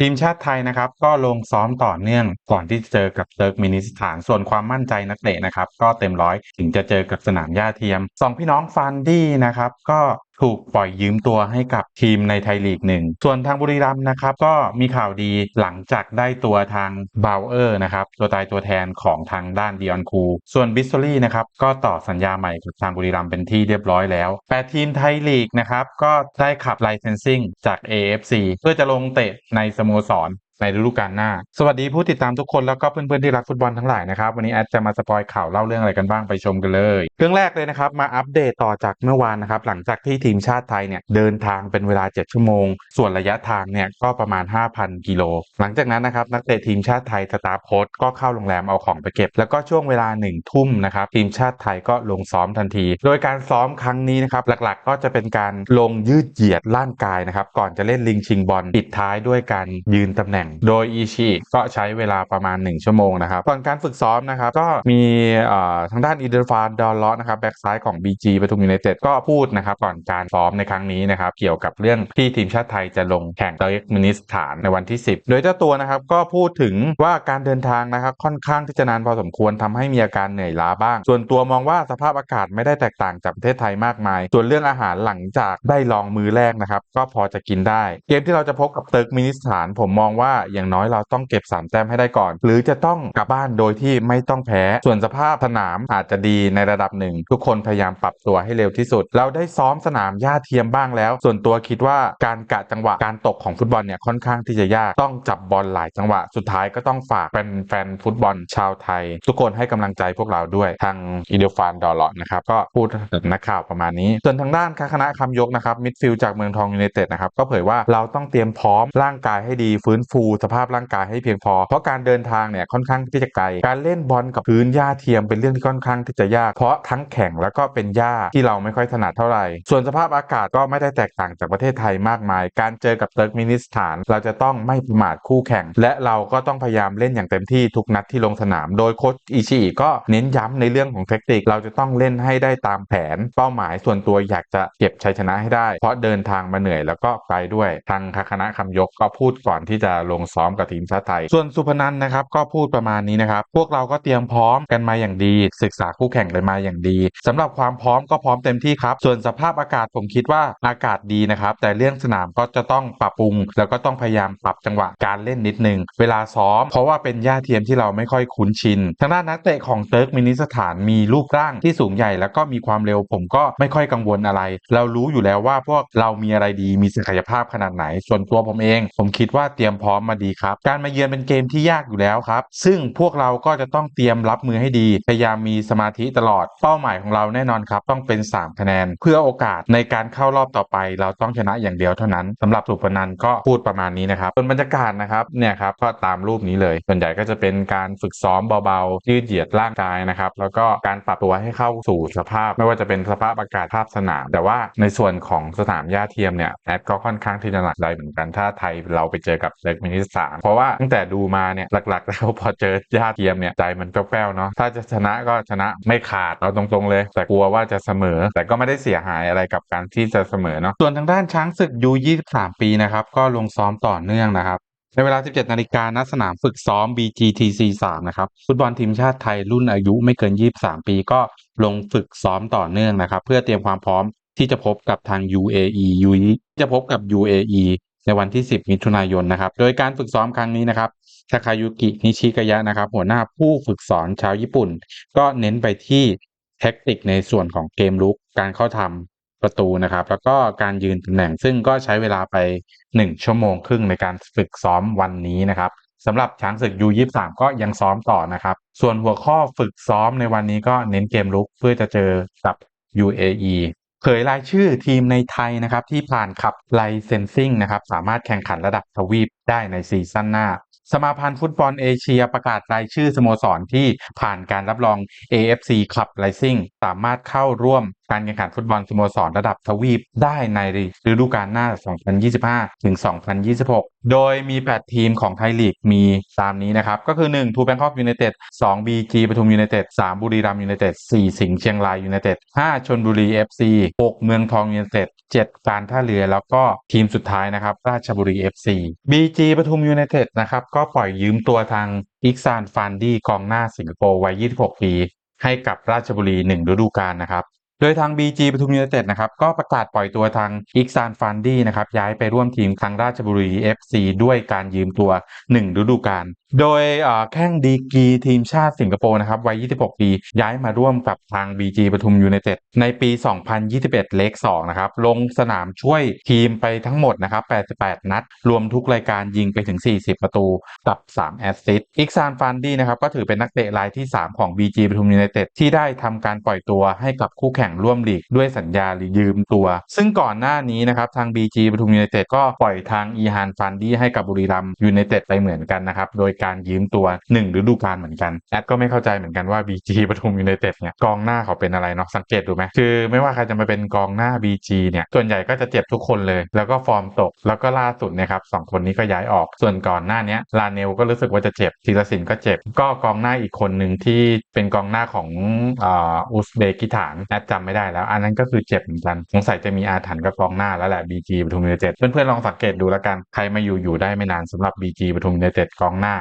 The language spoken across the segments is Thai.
ทีมชาติไทยนะครับ ก็ลงซ้อมต่อเนื่องก่อนที่จะเจอกับเติร์กมินิสถาน ส่วนความมั่นใจนักเตะนะครับ ก็เต็มร้อยถึงจะเจอกับสนามหญ้าเทียมสองพี่น้องฟันดี้นะครับ ก็ ถูกปล่อยยืมตัวให้กับทีมในไทยลีกหนึ่ง ส่วนทางบุรีรัมย์นะครับ ก็มีข่าวดีหลังจากได้ตัวทางเบลเออร์นะครับตัวตายตัวแทนของทางด้านดิออนคู ส่วนบิสซอรี่นะครับก็ต่อสัญญาใหม่กับทางบุรีรัมย์เป็นที่เรียบร้อยแล้วแปดทีมไทยลีกนะครับก็ได้ขับไลเซนซิ่งจาก AFC เพื่อจะลงเตะในสโมสร ในฤดูกาลหน้า สวัสดีผู้ติดตามทุกคนแล้วก็เพื่อนๆที่รักฟุตบอลทั้งหลายนะครับ วันนี้แอดจะมาสปอยข่าวเล่าเรื่องอะไรกันบ้างไปชมกันเลย เรื่องแรกเลยนะครับ มาอัปเดตต่อจากเมื่อวานนะครับ หลังจากที่ทีมชาติไทยเนี่ยเดินทางเป็นเวลา 7 ชั่วโมง ส่วนระยะทางเนี่ยก็ประมาณ 5,000 กิโล หลังจากนั้นนะครับนักเตะทีมชาติไทยสตาฟโค้ชก็เข้าโรงแรมเอาของไปเก็บ แล้วก็ช่วงเวลา1นึ่ทุ่มนะครับทีมชาติไทยก็ลงซ้อมทันที โดยการซ้อมครั้งนี้นะครับหลักๆ ก็จะเป็นการลงยืดเหยียดร่างกายนะครับก่อนจะเล่นลิงชิงบอลปิดท้ายด้วยการยืนตำแหน่งโดยอีชิก็ใช้เวลาประมาณ 1 ชั่วโมงนะครับ ก่อนการฝึกซ้อมนะครับ ก็มีทางด้านอีเดนฟานดอลลาะนะครับแบ็กซ้ายของ BG ปทุมยูไนเต็ดก็พูดนะครับก่อนการซ้อมในครั้งนี้นะครับ เกี่ยวกับเรื่องที่ทีมชาติไทยจะลงแข่งเตอร์กมินิสถานในวันที่ 10 โดยเจ้าตัวนะครับก็พูดถึงว่าการเดินทางนะครับค่อนข้างที่จะนานพอสมควรทำให้มีอาการเหนื่อยล้าบ้าง ส่วนตัวมองว่าสภาพอากาศไม่ได้แตกต่างจากประเทศไทยมากมาย ส่วนเรื่องอาหารหลังจากได้ลองมือแรกนะครับก็พอจะกินได้ เกมที่เราจะพบกับเติร์กมินิสถาน ผมมองว่าอย่างน้อยเราต้องเก็บ 3 แต้มให้ได้ก่อน หรือจะต้องกลับบ้านโดยที่ไม่ต้องแพ้ ส่วนสภาพสนามอาจจะดีในระดับหนึ่ง ทุกคนพยายามปรับตัวให้เร็วที่สุด เราได้ซ้อมสนามหญ้าเทียมบ้างแล้ว ส่วนตัวคิดว่าการกะจังหวะการตกของฟุตบอลเนี่ยค่อนข้างที่จะยากต้องจับบอลหลายจังหวะ สุดท้ายก็ต้องฝากเป็นแฟนฟุตบอลชาวไทย ทุกคนให้กำลังใจพวกเราด้วยทางอีเดฟานดอลเลาะนะครับก็พูดกับนักข่าวประมาณนี้ ส่วนทางด้านคณะคำยกนะครับมิดฟิลด์จากเมืองทองยูไนเต็ดนะครับก็เผยว่าเราต้องเตรียมพร้อมร่างกายให้ดีฟื้นฟูสภาพร่างกายให้เพียงพอ เพราะการเดินทางเนี่ยค่อนข้างที่จะไกล การเล่นบอลกับพื้นหญ้าเทียมเป็นเรื่องที่ค่อนข้างที่จะยาก เพราะทั้งแข็งแล้วก็เป็นหญ้าที่เราไม่ค่อยถนัดเท่าไหร่ ส่วนสภาพอากาศก็ไม่ได้แตกต่างจากประเทศไทยมากมาย การเจอกับเติร์กมินิสถาน เราจะต้องไม่ประมาทคู่แข่ง และเราก็ต้องพยายามเล่นอย่างเต็มที่ทุกนัดที่ลงสนาม โดยโค้ชอิชิอิก็เน้นย้ำในเรื่องของเทคนิค เราจะต้องเล่นให้ได้ตามแผน เป้าหมายส่วนตัวอยากจะเก็บชัยชนะให้ได้ เพราะเดินทางมาเหนื่อยแล้วก็ไกลด้วย ทางคณะคำยกก็พูดก่อนที่จะลงซ้อมกับทีมชาติไทย ส่วนสุพนันนะครับก็พูดประมาณนี้นะครับ พวกเราก็เตรียมพร้อมกันมาอย่างดี ศึกษาคู่แข่งกันมาอย่างดีสำหรับความพร้อมก็พร้อมเต็มที่ครับ ส่วนสภาพอากาศผมคิดว่าอากาศดีนะครับ แต่เรื่องสนามก็จะต้องปรับปรุง แล้วก็ต้องพยายามปรับจังหวะการเล่นนิดนึง เวลาซ้อม เพราะว่าเป็นหญ้าเทียมที่เราไม่ค่อยคุ้นชิน ทางด้านนักเตะของเติร์กมินิสถานมีรูปร่างที่สูงใหญ่ แล้วก็มีความเร็วผมก็ไม่ค่อยกังวลอะไร เรารู้อยู่แล้วว่าพวกเรามีอะไรดีมีศักยภาพขนาดไหน ส่วนตัวผมเอง ผมคิดว่าเตรียมพร้อมมาดีครับ การมาเยือนเป็นเกมที่ยากอยู่แล้วครับ ซึ่งพวกเราก็จะต้องเตรียมรับมือให้ดี พยายามมีสมาธิตลอด เป้าหมายของเราแน่นอนครับ ต้องเป็น 3 คะแนน เพื่อโอกาสในการเข้ารอบต่อไป เราต้องชนะอย่างเดียวเท่านั้นสำหรับสุพนันก็พูดประมาณนี้นะครับส่วนบรรยากาศนะครับเนี่ยครับก็ตามรูปนี้เลย ส่วนใหญ่ก็จะเป็นการฝึกซ้อมเบาๆยืดเหยียดร่างกายนะครับแล้วก็การปรับตัวให้เข้าสู่สภาพ ไม่ว่าจะเป็นสภาพอากาศภาพสนาม แต่ว่าในส่วนของสนามหญ้าเทียมเนี่ยแอดก็ค่อนข้างที่จะหนักใจเหมือนกันถ้าไทยเราไปเจอกับเล็กมินิสถานเพราะว่าตั้งแต่ดูมาเนี่ยหลักๆ แล้วพอเจอหญ้าเทียมเนี่ยใจมันแป้วๆเนาะถ้าจะชนะก็ชนะไม่ขาดเอาตรงๆเลย แต่กลัวว่าจะเสมอ แต่ก็ไม่ได้เสียหายอะไรกับการที่จะเสมอเนาะส่วนทางด้านช้างศึกยู23 ปีนะครับก็ลงซ้อมต่อเนื่องนะครับในเวลา 17 นาฬิกาณสนามฝึกซ้อม BGTC 3 นะครับ ฟุตบอลทีมชาติไทยรุ่นอายุไม่เกิน 23 ปีก็ลงฝึกซ้อมต่อเนื่องนะครับ เพื่อเตรียมความพร้อมที่จะพบกับทาง UAE จะพบกับ UAE ในวันที่ 10 มิถุนายนนะครับ โดยการฝึกซ้อมครั้งนี้นะครับทาคายุกินิชิกายะนะครับ หัวหน้าผู้ฝึกสอนชาวญี่ปุ่น ก็เน้นไปที่เทคนิคในส่วนของเกมลุกการเข้าทำประตูนะครับ แล้วก็การยืนตำแหน่งซึ่งก็ใช้เวลาไป 1 ชั่วโมงครึ่งในการฝึกซ้อมวันนี้นะครับสำหรับช้างศึก U23 ก็ยังซ้อมต่อนะครับ ส่วนหัวข้อฝึกซ้อมในวันนี้ก็เน้นเกมลุกเพื่อจะเจอกับ UAE เผยรายชื่อทีมในไทยนะครับที่ผ่านขับไลเซนซิ่งนะครับสามารถแข่งขันระดับทวีปได้ในซีซั่นหน้า สมาพันธ์ฟุตบอลเอเชียประกาศรายชื่อสโมสรที่ผ่านการรับรอง AFC Club Rising สามารถเข้าร่วม การแข่งขันฟุตบอลสโมสรระดับทวีปได้ในฤดูกาลหน้า 2025 ถึง 2026 โดยมี 8 ทีมของไทยลีกมีตามนี้นะครับ ก็คือ 1 ทูแบงคอกยูไนเต็ด 2 BG ปทุมยูไนเต็ด 3 บุรีรัมยูไนเต็ด 4 สิงห์เชียงรายยูไนเต็ด 5 ชนบุรี FC 6 เมืองทองยูไนเต็ด 7 การท่าเรือ แล้วก็ทีมสุดท้ายนะครับ ราชบุรี FC BG ปทุมยูไนเต็ดนะครับ ก็ปล่อยยืมตัวทางอิกซานฟานดี้กองหน้าสิงคโปร์วัย 26 ปีให้กับราชบุรี 1 ฤดูกาลนะครับ โดยทาง BG ปทุมยูไนเต็ดนะครับก็ประกาศปล่อยตัวทางอิกซานฟันดี้นะครับย้ายไปร่วมทีมทางราชบุรี FC ด้วยการยืมตัว 1 ฤดูกาลโดยแข้งดีกีทีมชาติสิงคโปร์นะครับวัย 26 ปี ย้ายมาร่วมกับทาง BG ปทุมยูไนเต็ดในปี 2021 เล็ก2นะครับ ลงสนามช่วยทีมไปทั้งหมดนะครับ 88 นัด รวมทุกรายการยิงไปถึง 40 ประตูกับ 3 แอสซิสต์อิกซานฟันดี้นะครับ ก็ถือเป็นนักเตะรายที่ 3 ของ BG ปทุมยูไนเต็ดที่ได้ทำการปล่อยตัวให้กับคู่แข่งร่วมลีกด้วยสัญญาหรือยืมตัว ซึ่งก่อนหน้านี้นะครับทาง BG ปทุมยูไนเต็ดก็ปล่อยทางอีฮานฟันดี้ให้กับบุรีรัมย์ยูไนเต็ดไปเหมือนกันนะครับโดยการยืมตัว1ฤดูกาลเหมือนกันแอดก็ไม่เข้าใจเหมือนกันว่า BG ปทุมยูไนเต็ดเนี่ยกองหน้าเขาเป็นอะไรเนาะสังเกตดูไหมคือ ไม่ว่าใครจะมาเป็นกองหน้า BG เนี่ยส่วนใหญ่ก็จะเจ็บทุกคนเลย แล้วก็ฟอร์มตกแล้วก็ล่าสุดเนี่ยครับสองคนนี้ก็ย้ายออกส่วนก่อนหน้านี้ลาเนลก็รู้สึกว่าจะเจ็บธีรศิลป์ก็เจ็บ ก็กองหน้าอีกคนหนึ่งที่เป็นกองหน้าของอุซเบกิสถานแอดจำไม่ได้แล้ว อันนั้นก็คือเจ็บเหมือนกันสงสัยจะมีอาถรรพ์กับกองหน้าแล้วแหละ BG ปทุมยูไนเต็ดเพื่อนๆลองสังเกตดูแล้วกันใครมาอยู่อยู่ได้ไม่นานสำหรับ BG ปทุมยูไนเต็ดกองหน้า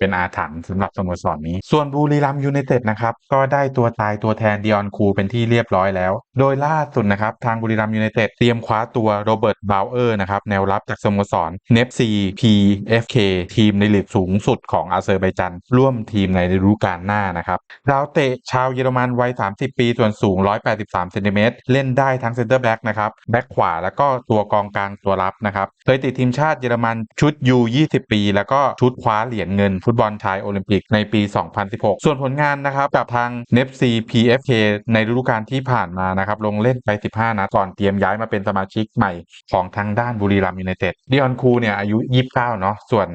เป็นอาถรรพ์สำหรับสโมสรนี้ ส่วนบุรีรัมยูไนเต็ดนะครับ ก็ได้ตัวตายตัวแทนดิออนคูเป็นที่เรียบร้อยแล้ว โดยล่าสุดนะครับ ทางบุรีรัมย์ยูไนเต็ดเตรียมคว้าตัวโรเบิร์ตบาวเออร์นะครับแนวรับจากสโมสรเนฟซีพีเอฟเคทีมในลีกสูงสุดของอาเซอร์ไบจันร่วมทีมในฤดูกาลหน้านะครับดาวเตะชาวเยอรมันวัย 30 ปี ส่วนสูง 183เซนติเมตรเล่นได้ทั้งเซนเตอร์แบ็กนะครับแบ็กขวาแล้วก็ตัวกองกลางตัวรับนะครับเคยติดทีมชาติเยอรมันชุด U20 ปี แล้วก็ชุดคว้าเหรียญเงินฟุุตบอลชายโอลิมปิกในปี 2016 ส่วนผลงานนะครับกับทาง n e f c PFK ในฤดูกาลที่ผ่านมานะครับลงเล่นไป 15 นัดก่อนเตรียมย้ายมาเป็นสมาชิกใหม่ของทางด้านบุรีรัมย์ยูไนเต็ดดิออนคูเนี่ยอายุ 29 เนาะส่วน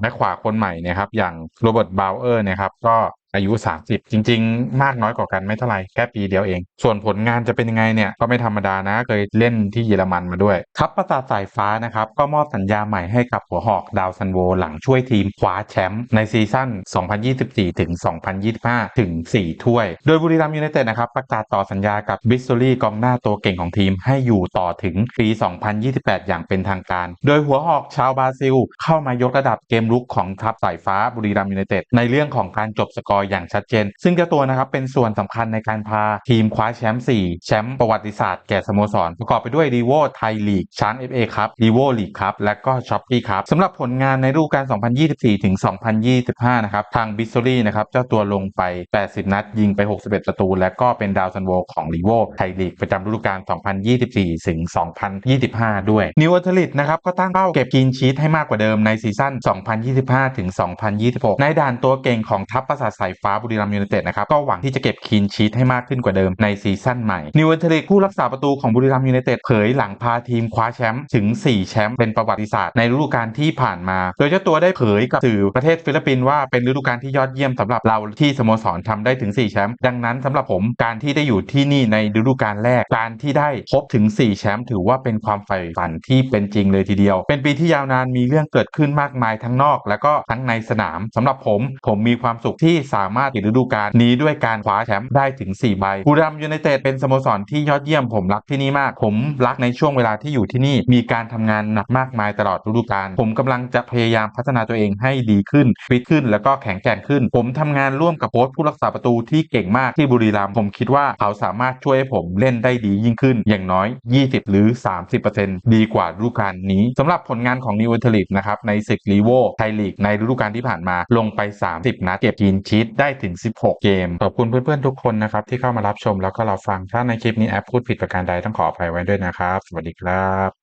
แบ็คขวาคนใหม่นะครับอย่างโรเบิร์ตบาวเออร์นะครับก็ อายุ 30 จริง ๆ มากน้อยกว่ากันไม่เท่าไหร่แค่ปีเดียวเอง ส่วนผลงานจะเป็นยังไงเนี่ยก็ไม่ธรรมดานะเคยเล่นที่เยอรมันมาด้วยทัพประสาทสายฟ้านะครับก็มอบสัญญาใหม่ให้กับหัวหอกดาวซันโวหลังช่วยทีมคว้าแชมป์ในซีซั่น 2024 ถึง 2025 ถึง 4 ถ้วย โดยบุรีรัมย์ยูไนเต็ดนะครับประกาศต่อสัญญากับบิสโซลี่กองหน้าตัวเก่งของทีมให้อยู่ต่อถึงปี 2028 อย่างเป็นทางการ โดยหัวหอกชาวบราซิล เข้ามายกระดับเกมลุกของทัพสายฟ้าบุรีรัมย์ยูไนเต็ดในเรื่องของการจบสกอร์อย่างชัดเจน ซึ่งเจ้าตัวนะครับเป็นส่วนสำคัญในการพาทีมคว้าแชมป์4แชมป์ประวัติศาสตร์แก่สโมสร ประกอบไปด้วยดีโวไทยลีกช้าง FA ครับดีโวลีกครับและก็ช็อปปี้ครับสำหรับผลงานในฤดูกาล 2024 ถึง 2025 นะครับ ทางบิสโซลี่นะครับเจ้าตัวลงไป 80 นัด ยิงไป 61 ประตู และก็เป็นดาวซันโวของลีโวไทยลีกประจำฤดูกาล 2024 ถึง 2025 ด้วย นิวอัลเทลิตนะครับก็ตั้งเป้าเก็บกินชีตให้มากกว่าเดิมในซีซั่น 2025 ถึง 2026 ในด่านตัวเก่งของทัพประสาทสายฟ้าบุรีรัมย์ยูไนเต็ดนะครับก็หวังที่จะเก็บคีนชีตให้มากขึ้นกว่าเดิมในซีซั่นใหม่นิวอัลเทลิตผู้รักษาประตูของบุรีรัมย์ยูไนเต็ดเผยหลังพาทีมคว้าแชมป์ถึง 4 แชมป์เป็นประวัติศาสตร์ในฤดูกาลที่ผ่านมา โดยเจ้าตัวได้เผยกับสื่อประเทศฟิลิปปินส์ว่าเป็นฤดูกาลที่ยอดเยี่ยมสำหรับเราที่สโมสรทำได้ถึง 4 แชมป์ดังนั้นสำหรับผมการที่ได้อยู่ที่นี่ในฤดูกาลแรกการที่ได้พบถึง 4 แชมป์ถือว่าเป็นความใฝ่ฝันที่เป็นจริงเลยทีเดียว เป็นปีที่ยาวนานมีเรื่องเกิดขึ้นมากมายทั้งนอก และก็ทั้งในสนามสำหรับผม ผมมีความสุขที่สาามารถปิดฤดูกาลนี้ด้วยการคว้าแชมป์ได้ถึง 4 ใบบุรีรัมยูไนเต็ดเป็นสโมสรที่ยอดเยี่ยมผมรักที่นี่มาก ผมรักในช่วงเวลาที่อยู่ที่นี่ มีการทำงานหนักมากมายตลอดฤดูกาลผมกำลังจะพยายามพัฒนาตัวเองให้ดีขึ้นฟิตขึ้น แล้วก็แข็งแกร่งขึ้น ผมทำงานร่วมกับโค้ชผู้รักษาประตูที่เก่งมากที่บุรีรัมย์ผมคิดว่าเขาสามารถช่วยให้ผมเล่นได้ดียิ่งขึ้น อย่างน้อย 20 หรือ 30%ดีกว่าฤดูกาลนี้สำหรับผลงานของนิวเทลิตนะครับในศึกลีโวไทยลีกในฤดูกาลที่ผ่านมาลงไป 30 นัดเก็บกินชีตได้ถึง 16 เกม ขอบคุณเพื่อนๆทุกคนนะครับที่เข้ามารับชมแล้วก็เราฟังถ้าในคลิปนี้แอปพูดผิดประการใดต้องขออภัยไว้ด้วยนะครับ สวัสดีครับ